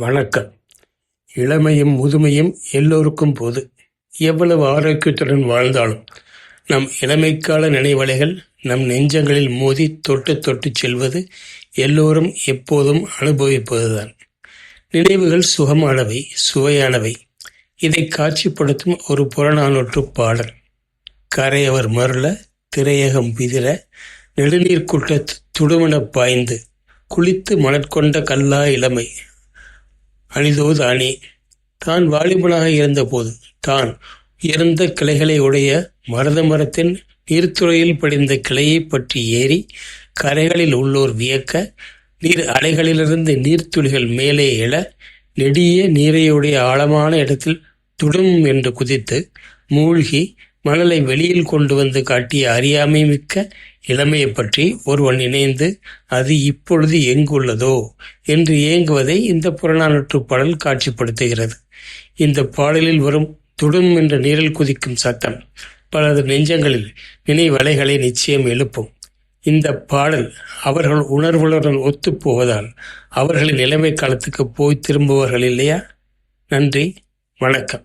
வணக்கம். இளமையும் முதுமையும் எல்லோருக்கும் போது எவ்வளவு ஆரோக்கியத்துடன் வாழ்ந்தாலும் நம் இளமைக்கால நினைவலைகள் நம் நெஞ்சங்களில் மோதி தொட்டு தொட்டு செல்வது எல்லோரும் எப்போதும் அனுபவிப்பதுதான். நினைவுகள் சுகமானவை சுவையானவை. இதை காட்சிப்படுத்தும் ஒரு புறநானூற்று பாடல். கரையவர் மருள திரையகம் பிதிர நெடுநீர் குட்ட துடுமெனப் பாய்ந்து குளித்து மணற்கொண்ட கல்லா இளமை. அணிதோது அணி. தான் வாலிபனாக இருந்தபோது தான் உயர்ந்த கிளைகளை உடைய மரத மரத்தின் நீர்த்துறையில் படிந்த கிளையைப் பற்றி ஏறி கரைகளில் உள்ளோர் வியக்க நீர் அலைகளிலிருந்து நீர்த்துளிகள் மேலே எழ நெடிய நீரையுடைய ஆழமான இடத்தில் துடும் என்று குதித்து மூழ்கி மணலை வெளியில் கொண்டு வந்து காட்டிய அறியாமை மிக்க இளமையைப் பற்றி ஒருவன் இணைந்து அது இப்பொழுது எங்குள்ளதோ என்று ஏங்குவதை இந்த புறநானூற்று பாடல் காட்சிப்படுத்துகிறது. இந்த பாடலில் வரும் துடும் என்ற நீரில் குதிக்கும் சத்தம் பலது நெஞ்சங்களில் நினைவலைகளை நிச்சயம் எழுப்பும். இந்த பாடல் அவர்கள் உணர்வுகளுடன் ஒத்துப்போவதால் அவர்களின் இளமை காலத்துக்கு போய் திரும்புவார்கள் இல்லையா? நன்றி வணக்கம்.